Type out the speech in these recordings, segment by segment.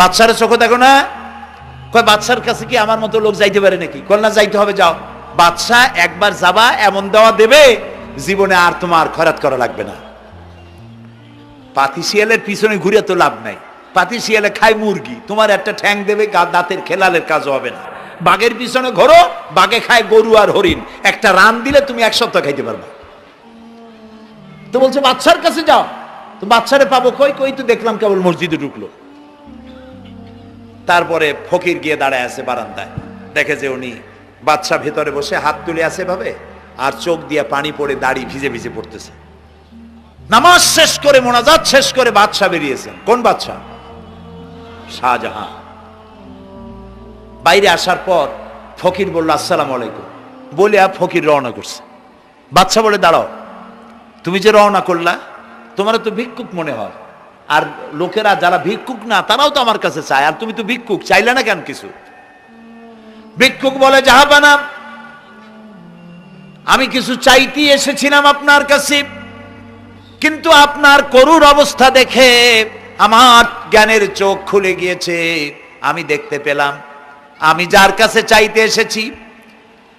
বাচ্চারের চোখে দেখো না? কয় বাচ্চার কাছে কি আমার মতো লোক যাইতে পারে নাকি? কল না, যাইতে হবে, যাও। বাচ্চা একবার যাবা, এমন দেওয়া দেবে, জীবনে আর তোমার খরাত করা লাগবে না। পাতিশিয়ালের পিছনে ঘুরে তো লাভ নাই। পাতি শিয়ালে খায় মুরগি, তোমার একটা ঠ্যাং দেবে দাঁতের খেলালের কাজ হবে না। বাঘের পিছনে ঘোরো, বাঘে খায় গরু আর হরিণ। একটা রান দিলে তুমি এক সপ্তাহ খাইতে পারবে। তো বলছে বাচ্চার কাছে যাও। তো বাচ্চারে পাবো, কই কই তো দেখলাম কেবল মসজিদে ঢুকলো। তারপরে ফকির গিয়ে দাঁড়ায় আছে বারান্দায়। দেখে যে উনি বাচ্চা ভেতরে বসে হাত তুলে আছে ভাবে আর চোখ দিয়ে পানি পড়ে দাড়ি ভিজে ভিজে পড়তেছে। নামাজ শেষ করে, মোনাজাত শেষ করে বাদশাহ বেরিয়েছেন। কোন বাদশাহ? শাহজাহান। বাইরে আসার পর ফকির বলল, আসসালাম আলাইকুম। বলে আর ফকির রওনা করছে। বাচ্চা বলে, দাঁড়াও, তুমি যে রওনা করলা তোমার তো ভিক্ষুক মনে হয়। আর লোকেরা যারা ভিক্ষুক না, তারাও তো আমার কাছে চায়। আর তুমি তো ভিক্ষুক, চাইলে না কেন কিছু? ভিক্ষুক বলে জাহাবানা আমি কিছু চাইতে এসেছিলাম আপনার কাছে। কিন্তু আপনার করুর অবস্থা দেখে আমার জ্ঞানের চোখ খুলে গিয়েছে। আমি দেখতে পেলাম, আমি যার কাছে চাইতে এসেছি,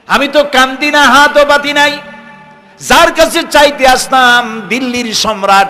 আমি তো কান্দি না, হাতও বাতি নাই। যার কাছে চাইতে আসতাম, দিল্লির সম্রাট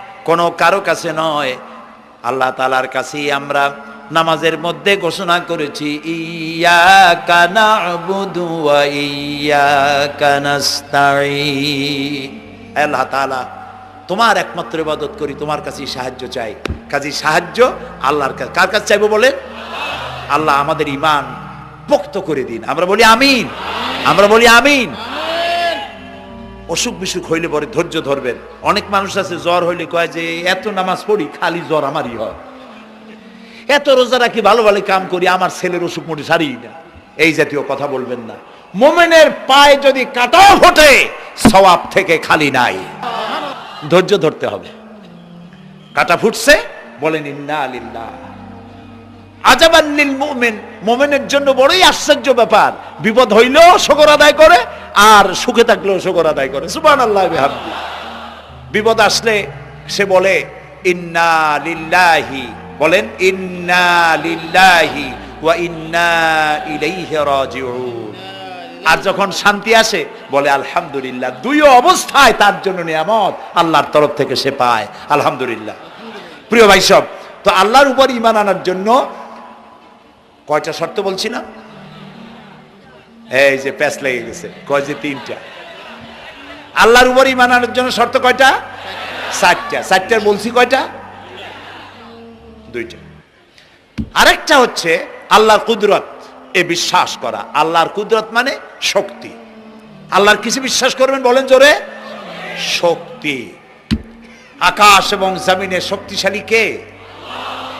কোনো কারও কাছে নয়। আল্লাহ তালার কাছেই আমরা নামাজের মধ্যে ঘোষণা করেছি ইয়া কানা ইয়া আল্লাহ তাআলা, তোমার একমাত্র ইবাদত করি, তোমার কাছেই সাহায্য চাই। কাজী সাহায্য আল্লাহর কাছে। কার কাছে চাইব বলে আল্লাহ আমাদের ইমান পোক্ত করে দিন। আমরা বলি আমিন। আমরা বলি আমিন। অসুখ বিসুখ হইলে পরে ধৈর্য ধরবেন। অনেক মানুষ আছে, জ্বর হইলে কয় যে, এত নামাজ পড়ি, খালি জ্বর আমারই হয়। এত রোজা রাখি, ভালো ভালো কাম করি, আমার ছেলের অসুখ মোটে সারি না। এই জাতীয় কথা বলবেন না। মোমেনের পায়ে যদি কাটাও ফোটে, সওয়াব থেকে খালি নাই। ধৈর্য ধরতে হবে। কাটা ফুটছে, বলেন, ইন্না আলিল্লাহ আজাবান্নিল মুমিন। মুমিনের জন্য বড়ই আশ্চর্য ব্যাপার। বিপদ হইলেও শকর আদায় করে আর সুখে থাকলেও শকর আদায় করে। সুবহানাল্লাহ, বিহামদি। বিপদ আসলে সে বলে, ইন্না লিল্লাহি। বলেন, ইন্না লিল্লাহি ওয়া ইন্না ইলাইহি রাজিউন। আর যখন শান্তি আসে, বলে, আলহামদুলিল্লাহ। দুই অবস্থায় তার জন্য নিয়ামত আল্লাহর তরফ থেকে সে পায়। আলহামদুলিল্লাহ। প্রিয় ভাই সব, তো আল্লাহর উপর ইমান আনার জন্য কয়টা শর্ত বলছি না? এই যে প্যাস লেগে গেছে। কয় যে তিনটা? আল্লাহর উপর ইমান আনার জন্য শর্ত কয়টা? চারটা। চারটার বলছি কয়টা? দুইটা। আরেকটা হচ্ছে আল্লাহর কুদরত, এ বিশ্বাস করা। আল্লাহর কুদরত মানে শক্তি। আল্লাহর কিছু বিশ্বাস করবেন বলেন জোরে? শক্তি। আকাশ এবং জমিনে শক্তিশালী কে?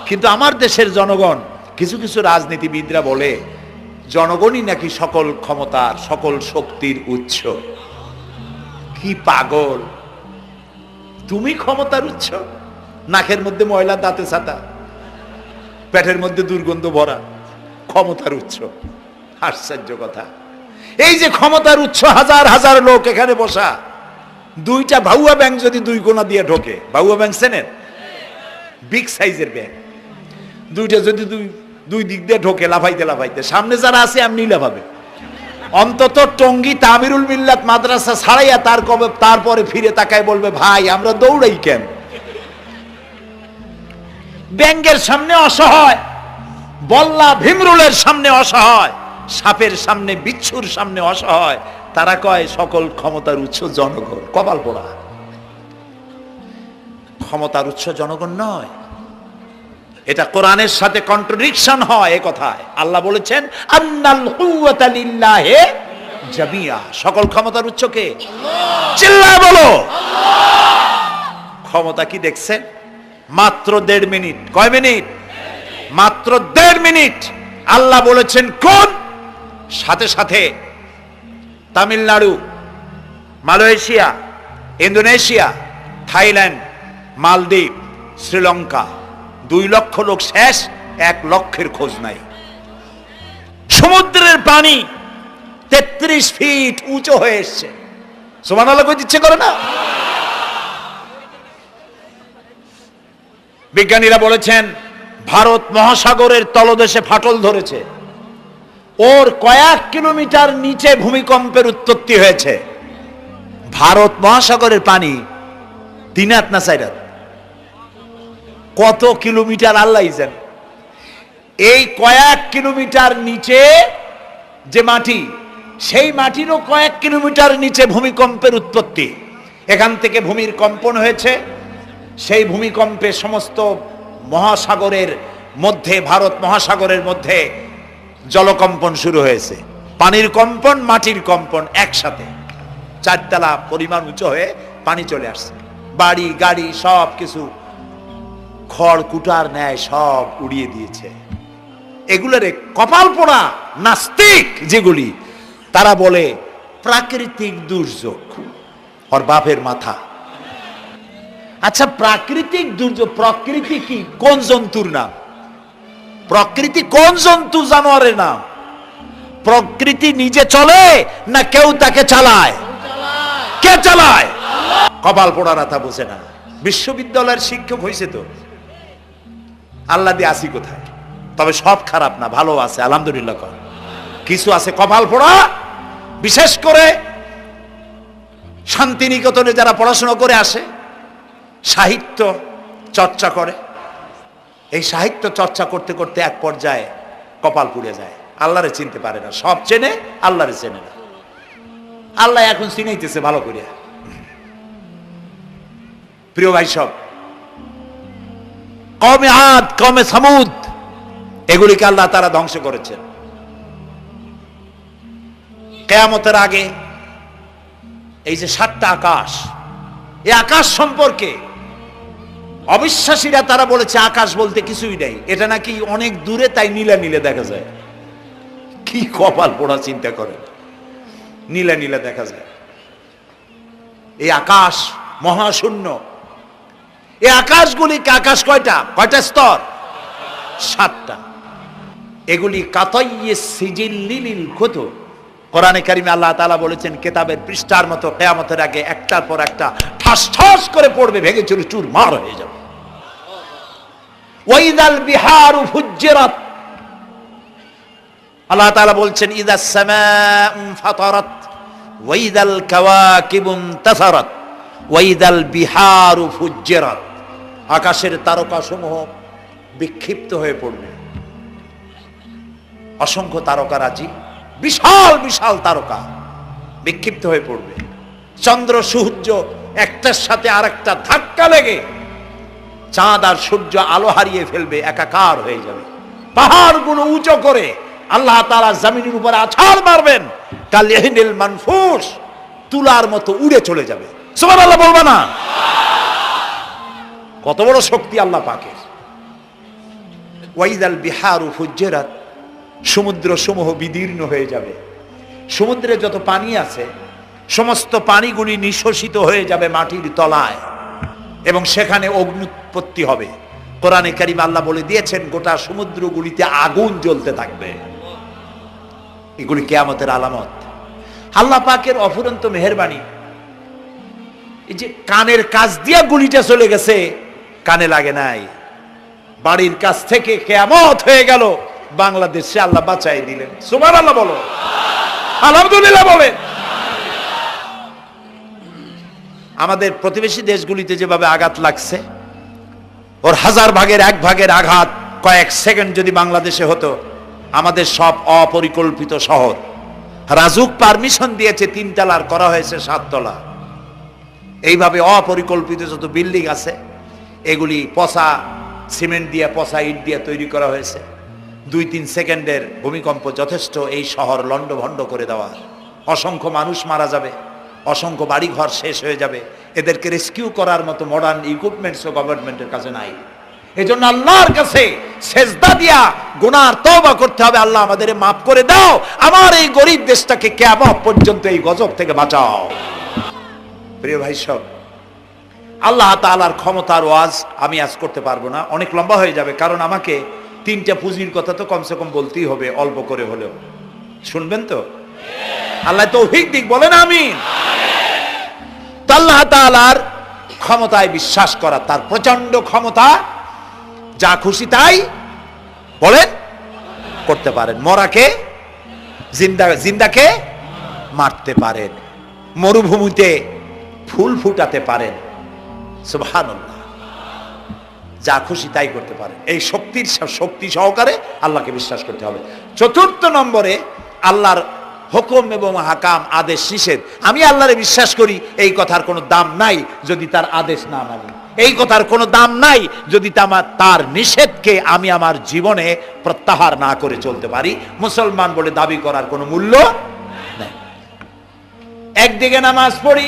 কিন্তু আমার দেশের জনগণ, কিছু কিছু রাজনীতিবিদরা বলে জনগণই নাকি সকল ক্ষমতার, সকল শক্তির উৎস? কি পাগল? তুমি ক্ষমতার উৎস? নাকের মধ্যে ময়লা, দাঁতে ছাতা, পেটের মধ্যে দুর্গন্ধ ভরা ক্ষমতার উৎস। আশ্চর্য কথা। এই যে ক্ষমতার উৎস, হাজার হাজার লোক এখানে বসা, দুইটা ভাউয়া ব্যাংক যদি দুই কোনা দিয়ে ঢোকে, ভাউয়া ব্যাংক চেনেন বিগ সাইজের ব্যাংক। দুইটা যদি দুই দুই দিক দিয়ে ঢোকে, লাফাইতে লাফাইতে। সামনে যারা আছে, এমনি লাফাবে অন্তত টঙ্গি তামিরুল মিল্লাত মাদ্রাসা ছাড়াইয়া তার কবে তারপরে ফিরে তাকায় বলবে, ভাই, আমরা দৌড়াই কেন? ব্যাংকের সামনে অসহায়, বল্লা ভীমরুলের সামনে অসহায়, সাপের সামনে, বিচ্ছুর সামনে অসহায়। তারা কয়, সকল ক্ষমতার উৎস জনগণ। কপাল পোড়া। ক্ষমতার উৎস জনগণ নয়। এটা কোরআনের সাথে কন্ট্রোডিকশন হয় এ কথায়। আল্লাহ বলেছেন আন্নাল কুওয়াতা লিল্লাহি জামিয়া। সকল ক্ষমতার উৎস কে? চিল্লায় বলো। ক্ষমতা কি দেখছেন? মাত্র দেড় মিনিট। কয় মিনিট? মাত্র দেড় মিনিট। আল্লাহ বলেছেন কোন? সাথে সাথে তামিলনাড়ু মালয়েশিয়া ইন্দোনেশিয়া থাইল্যান্ড মালদ্বীপ শ্রীলঙ্কা। দুই লক্ষ লোক শেষ, এক লক্ষের খোঁজ নাই। সমুদ্রের পানি তেত্রিশ ফিট উঁচু হয়ে এসছে। সমান ইচ্ছে করে না? বিজ্ঞানীরা বলেছেন, ভারত মহাসাগরের তলদেশে ফাটল ধরেছে। ওর কয়েক কিলোমিটার নিচে ভূমিকম্পের উৎপত্তি হয়েছে। ভারত মহাসাগরের পানি দিনাত না সাইরাত? কত কিলোমিটার আল্লাহ এই কয়েক কিলোমিটার নিচে যে মাটি, সেই মাটিরও কয়েক কিলোমিটার নিচে ভূমিকম্পের উৎপত্তি। এখান থেকে ভূমির কম্পন হয়েছে। সেই ভূমিকম্পে সমস্ত মহাসাগরের মধ্যে, ভারত মহাসাগরের মধ্যে জলকম্পন শুরু হয়েছে। পানির কম্পন, মাটির কম্পন একসাথে। চারতলা পরিমাণ উঁচু হয়ে পানি চলে আসছে। বাড়ি, গাড়ি সব কিছু খড়, কুটার ন্যায় সব উড়িয়ে দিয়েছে। এগুলোরে কপাল পোড়া নাস্তিক যেগুলি, তারা বলে প্রাকৃতিক দুর্যোগ, ওর বাপের মাথা। আচ্ছা প্রাকৃতিক দুর্যোগ, প্রকৃতি কি? কোন জন্তুর নাম? প্রকৃতি কোন জন্তু জানোয়ারের নাম? প্রকৃতি নিজে চলে না কেউ তাকে চালায়? কে চালায়? কপাল পোড়ারা তা বোঝে না। বিশ্ববিদ্যালয়ের শিক্ষক হয়েছে তো। আল্লাহ দিয়ে আসি কোথায়? তবে সব খারাপ না, ভালো আছে, আলহামদুলিল্লাহ কর। কিছু আছে কপাল পোড়া, বিশেষ করে শান্তিনিকেতনে যারা পড়াশোনা করে আসে, সাহিত্য চর্চা করে, এই সাহিত্য চর্চা করতে করতে এক পর্যায়ে কপাল পুড়ে যায়। আল্লাহরে চিনতে পারে না, সব চেনে, আল্লাহরে চেনে না। আল্লাহ এখন চিনাইতেছে ভালো করিয়া। প্রিয় ভাই সব কমে আদ কমে সামুদ। এগুলিকে আল্লাহ তারা ধ্বংস করেছেন। কেয়ামতের আগে এই যে সাতটা আকাশ, এই আকাশ সম্পর্কে অবিশ্বাসীরা তারা বলেছে, আকাশ বলতে কিছুই নেই। এটা নাকি অনেক দূরে, তাই নীলা নীলে দেখা যায়। কি কপাল পোড়া চিন্তা করে নীলা নীলা দেখা যায়। এই আকাশ মহাশূন্য। এই আকাশগুলি আকাশ কয়টা? কয়টা স্তর? সাতটা। এগুলি কাতাইয়ে সিজিল্লিলিল ক্ষত কোরআনে কারিমে আল্লাহ তাআলা বলেছেন, কেতাবের পৃষ্ঠার মতো কেয়ামতের আগে একটার পর একটা ঠাস ঠাস করে পড়বে, ভেঙে চুরি চুর মার হয়ে যাবে। ওয়াইদাল বিহারু ফুজ্জিরাত। আল্লাহ তাআলা বলছেন, ইদা সামাউ ফাতারাত, ওয়াইদাল কাওয়াকিবুন তাসারাত, ওয়াইদাল বিহারু ফুজ্জিরাত। আকাশের তারকাসমূহ বিক্ষিপ্ত হয়ে পড়বে। অসংখ্য তারকারাজি বিশাল বিশাল তারকা বিক্ষিপ্ত হয়ে পড়বে। চন্দ্র, সূর্য একটার সাথে আরেকটা ধাক্কা লেগে চাঁদ আর সূর্য আলো হারিয়ে ফেলবে, একাকার হয়ে যাবে। পাহাড়গুলো উঁচু করে আল্লাহ তারা জমিনের উপরে আছাড় মারবেন, কাল ইহিনিল মানফুস তুলার মতো উড়ে চলে যাবে। সুবহানাল্লাহ বলবা না? কত বড় শক্তি আল্লাহ পাকের। ওয়াইদাল বিহারু ফুজ্জেরাত সমুদ্র সমূহ বিদীর্ণ হয়ে যাবে। সমুদ্রে যত পানি আছে, সমস্ত পানিগুলি নিঃশোষিত হয়ে যাবে মাটির তলায়। এবং সেখানে অগ্নুৎপত্তি হবে। কোরআনে কারিম আল্লাহ বলে দিয়েছেন, গোটা সমুদ্রগুলিতে আগুন জ্বলতে থাকবে। এগুলি কেয়ামতের আলামত। আল্লাহ পাকের অফুরন্ত মেহরবানি। এই যে কানের কাজ দিয়া গুলিটা চলে গেছে কানে লাগে নাই। বাড়ির কাছ থেকে কেয়ামত হয়ে গেল। বাংলাদেশে আল্লাহ বাঁচাই দিলেন। সুমান আল্লাহ বলো। আলহামদুলিল্লাহ বলেন। আমাদের প্রতিবেশী দেশগুলিতে যেভাবে আঘাত লাগছে, ওর হাজার ভাগের এক ভাগের আঘাত কয়েক সেকেন্ড যদি বাংলাদেশে হতো, আমাদের সব অপরিকল্পিত শহর। রাজুক পারমিশন দিয়েছে, তিনতলার করা হয়েছে সাততলা। এইভাবে অপরিকল্পিত যত বিল্ডিং আছে এগুলি পচা, সিমেন্ট দিয়ে, পচা ইট দিয়ে তৈরি করা হয়েছে। দুই তিন সেকেন্ডের ভূমিকম্প যথেষ্ট এই শহর লণ্ডভণ্ড করে দেওয়ার অসংখ্য মানুষ মারা যাবে, অসংখ্য বাড়িঘর শেষ হয়ে যাবে। এদেরকে রেস্কিউ করার মতো মডার্ন ইকুইপমেন্টসও গভর্নমেন্টের কাছে নাই। এই জন্য আল্লাহর কাছে সেজদা দিয়া গুনার তওবা করতে হবে। আল্লাহ আমাদের মাফ করে দাও। আমার এই গরিব দেশটাকে কেমন পর্যন্ত এই গজব থেকে বাঁচাও। প্রিয় ভাই সব আল্লাহ তাআলার ক্ষমতার ওয়াজ আমি আজ করতে পারব না। অনেক লম্বা হয়ে যাবে, কারণ আমাকে তিনটা পুঁজির কথা তো কমসে কম বলতেই হবে, অল্প করে হলেও। শুনবেন তো? আল্লাহ তৌফিক দিক, বলেন আমিন। তো আল্লাহ তাআলার ক্ষমতায় বিশ্বাস করা, তার প্রচণ্ড ক্ষমতা যা খুশি তাই বলেন, করতে পারেন। মরাকে, জিন্দা, জিন্দাকে মারতে পারেন। মরুভূমিতে ফুল ফুটাতে পারেন। সুবহানাল্লাহ। যা খুশি তাই করতে পারেন এই শক্তির শক্তি সহকারে আল্লাহকে বিশ্বাস করতে হবে। চতুর্থ নম্বরে আল্লাহর হুকুম এবং হাকাম, আদেশ নিষেধ। আমি আল্লাহরে বিশ্বাস করি, এই কথার কোনো দাম নাই যদি তার আদেশ না মানি। এই কথার কোনো দাম নাই যদি তার নিষেধকে আমি আমার জীবনে প্রত্যাহার না করে চলতে পারি। মুসলমান বলে দাবি করার কোনো মূল্য নেই। একদিকে নামাজ পড়ি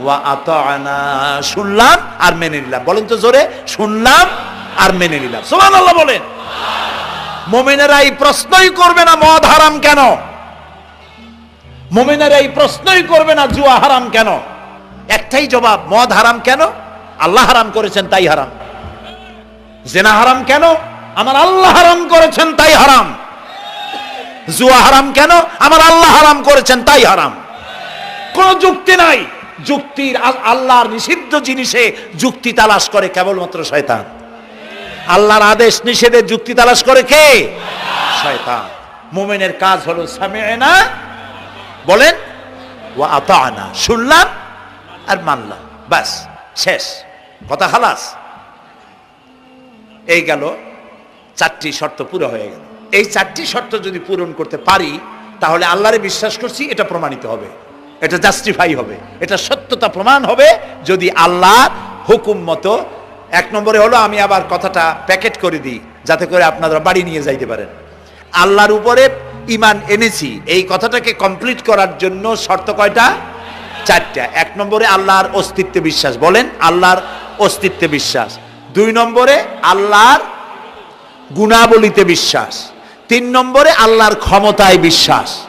ওয়া আতআনা, শুনলাম আর মেনে নিলাম। বলেন তো জোরে, শুনলাম আর মেনে নিলাম। সুবহানাল্লাহ বলেন। মুমিনেরা এই প্রশ্নই করবে না মদ হারাম কেন? মুমিনেরা এই প্রশ্নই করবে না জুয়া হারাম কেন? একটাই জবাব, মদ হারাম কেন? আল্লাহ হারাম করেছেন, তাই হারাম। জেনা হারাম কেন? আমার আল্লাহ হারাম করেছেন, তাই হারাম। জুয়া হারাম কেন? আমার আল্লাহ হারাম করেছেন, তাই হারাম। কোন যুক্তি নাই। যুক্তির আল্লাহর নিষিদ্ধ জিনিসে যুক্তি তালাশ করে কেবলমাত্র শয়তান। আল্লাহর আদেশ নিষেধে যুক্তি তালাশ করে কে? শয়তান। মোমেনের কাজ হলো সামিনা বলেন ও আতানা শুনলাম আর মানলাম। বাস শেষ। কথা খালাস। এই গেল, চারটি শর্ত পুরো হয়ে গেল। এই চারটি শর্ত যদি পূরণ করতে পারি, তাহলে আল্লাহরে বিশ্বাস করছি এটা প্রমাণিত হবে। এটা জাস্টিফাই হবে। এটা সত্যতা প্রমাণ হবে যদি আল্লাহ হুকুম মতো, এক নম্বরে হলো আমি আবার কথাটা প্যাকেট করে দিই, যাতে করে আপনারা বাড়ি নিয়ে যাইতে পারেন। আল্লাহর উপরে ইমান এনেছি, এই কথাটাকে কমপ্লিট করার জন্য শর্ত কয়টা? চারটা। এক নম্বরে আল্লাহর অস্তিত্বে বিশ্বাস। বলেন, আল্লাহর অস্তিত্বে বিশ্বাস। দুই নম্বরে আল্লাহর গুণাবলিতে বিশ্বাস। তিন নম্বরে আল্লাহর ক্ষমতায় বিশ্বাস।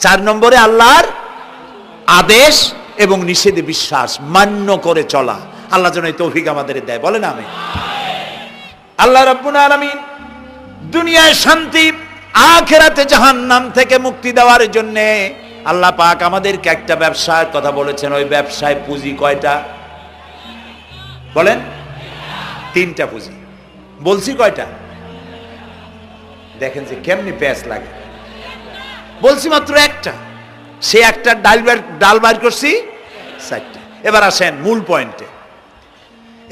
চার নম্বরে আল্লাহর আদেশ এবং নিষেধে বিশ্বাস, মান্য করে চলা। আল্লাহ যেন এই তৌফিক আমাদের দেয়। বলেন আমি আল্লাহ রব্বুল আলামিন দুনিয়ায় শান্তি, আখেরাতে জাহান্নাম থেকে মুক্তি দেওয়ার জন্য আল্লাহ পাক আমাদেরকে একটা ব্যবসার কথা বলেছেন। ওই ব্যবসায় পুঁজি কয়টা? বলেন। তিনটা পুঁজি। বলছি কয়টা? দেখেন যে কেমনি প্যাঁচ লাগে। বলছি মাত্র একটা। সে একটা ডাল ডাল বার করছি, চারটা। এবার আসেন মূল পয়েন্টে।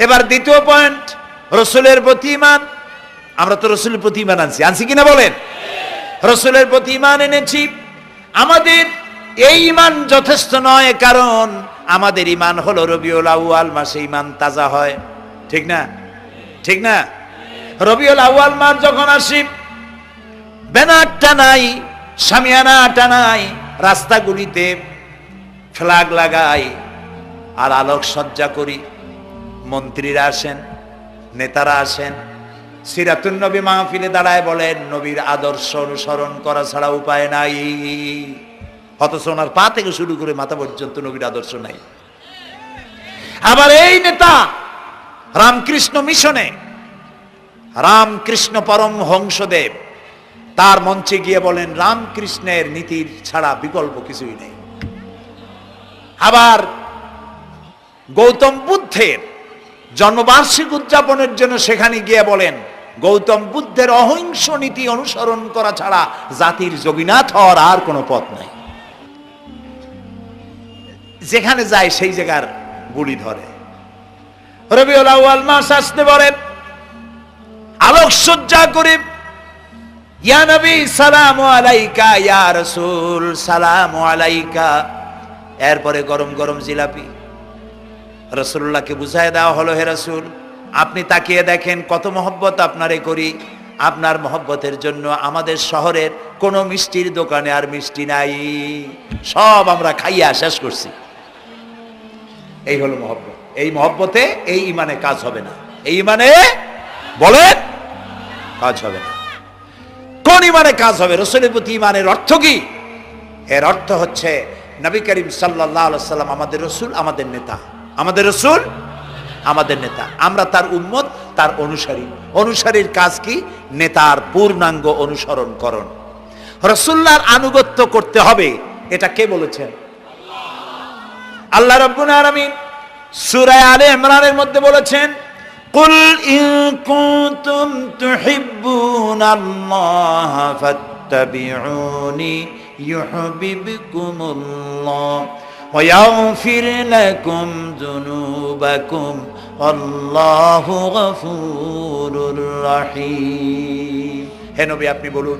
এবার দ্বিতীয় পয়েন্ট, রসুলের প্রতি ইমান আমরা তো রসুলের প্রতি ইমান আনছি। আনছি কিনা বলেন? রসুলের প্রতি ইমান এনেছি। আমাদের এই ইমান যথেষ্ট নয়, কারণ আমাদের ইমান হলো রবিউল আউয়াল মাসে ইমান তাজা হয়। ঠিক না? ঠিক না? রবিউল আউয়াল মাস যখন আসি ব্যানার টানাই সামিয়ানা টানাই রাস্তাগুলিতে ফ্ল্যাগ লাগাই আর আলোক সজ্জা করি। মন্ত্রীরা আসেন, নেতারা আসেন, সিরাতুন নবী মাহফিলে দাঁড়ায় বলেন, নবীর আদর্শ অনুসরণ করা ছাড়া উপায় নাই। অথচ ওনার পা থেকে শুরু করে মাথা পর্যন্ত নবীর আদর্শ নাই। আবার এই নেতা রামকৃষ্ণ মিশনে, রামকৃষ্ণ পরম হংসদেব তার মঞ্চে গিয়ে বলেন, রামকৃষ্ণের নীতির ছাড়া বিকল্প কিছুই নেই। আবার গৌতম বুদ্ধের জন্মবার্ষিক উদযাপনের জন্য সেখানে গিয়ে বলেন, গৌতম বুদ্ধের অহিংস নীতি অনুসরণ করা ছাড়া জাতির যোগীনাথ হওয়ার আর কোনো পথ নাই। যেখানে যায় সেই জায়গার গুলি ধরে। রবিউল মাস আসতে পারে আলোক সজ্জা করে ইয়া নবী, সালাম আলাইকা, ইয়া রাসূল, সালাম আলাইকা। এরপরে গরম গরম জিলাপি। রসুল্লাহকে বুঝাই দেওয়া হলো, হে রসুল, আপনি তাকিয়ে দেখেন কত মহব্বত আপনারে করি। আপনার মহব্বতের জন্য আমাদের শহরের কোনো মিষ্টির দোকানে আর মিষ্টি নাই। সব আমরা খাইয়া শেষ করছি। এই হলো মহব্বত। এই মহব্বতে এই ইমানে কাজ হবে না। এই ইমানে বলেন, কাজ হবে না। কোন ইমানে কাজ হবে? রসুলের প্রতি ইমানের অর্থ কি? এর অর্থ হচ্ছে, নবী করিম সাল্লাহ সাল্লাম আমাদের রসুল, আমাদের নেতা। আমাদের রসুল, আমাদের নেতা। আমরা তার উম্মত, তার অনুসারী। অনুসারীর কাজ কি? নেতার পূর্ণাঙ্গ অনুসরণ করণ। রসুল্লাহর আনুগত্য করতে হবে, এটা কে বলেছেন? আল্লাহ রব্বুল আলামিন সূরা আলে ইমরানের মধ্যে বলেছেন قل إن كنتم تحبون الله فاتبعوني يحببكم الله ويغفر لكم ذنوبكم والله غفور رحيم হে নবী আপনি বলুন